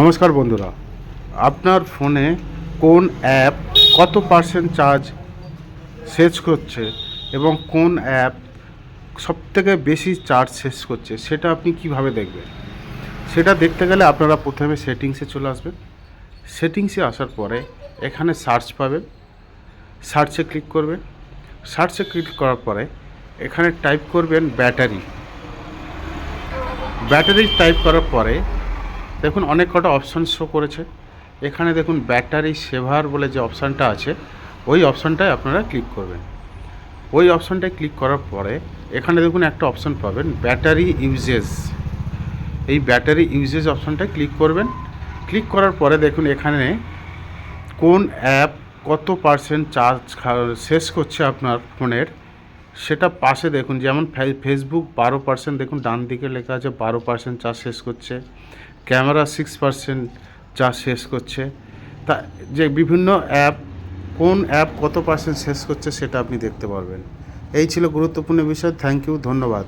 নমস্কার বন্ধুরা, আপনার ফোনে কোন অ্যাপ কত পার্সেন্ট চার্জ শেষ করছে এবং কোন অ্যাপ সবথেকে বেশি চার্জ শেষ করছে, সেটা আপনি কীভাবে দেখবেন? সেটা দেখতে গেলে আপনারা প্রথমে সেটিংসে চলে আসবেন। সেটিংসে আসার পরে এখানে সার্চ পাবেন। সার্চে ক্লিক করবেন। সার্চে ক্লিক করার পরে এখানে টাইপ করবেন ব্যাটারি ব্যাটারি টাইপ করার পরে দেখুন, অনেক কটা অপশান শো করেছে। এখানে দেখুন ব্যাটারি সেভার বলে যে অপশানটা আছে, ওই অপশানটায় আপনারা ক্লিক করবেন। ওই অপশানটায় ক্লিক করার পরে, এখানে দেখুন একটা অপশান পাবেন ব্যাটারি ইউজেস এই ব্যাটারি ইউজেস অপশানটায় ক্লিক করবেন। ক্লিক করার পরে দেখুন, এখানে কোন অ্যাপ কত পার্সেন্ট চার্জ শেষ করছে আপনার ফোনের। সেটা পাশে দেখুন, যেমন ফেসবুক বারো পার্সেন্ট দেখুন ডান দিকে লেখা আছে বারো পার্সেন্ট চার্জ শেষ করছে, ক্যামেরা সিক্স পার্সেন্ট চার্জ শেষ করছে। তা যে বিভিন্ন অ্যাপ কোন অ্যাপ কত পার্সেন্ট শেষ করছে সেটা আপনি দেখতে পারবেন। এই ছিল গুরুত্বপূর্ণ বিষয় থ্যাংক ইউ ধন্যবাদ।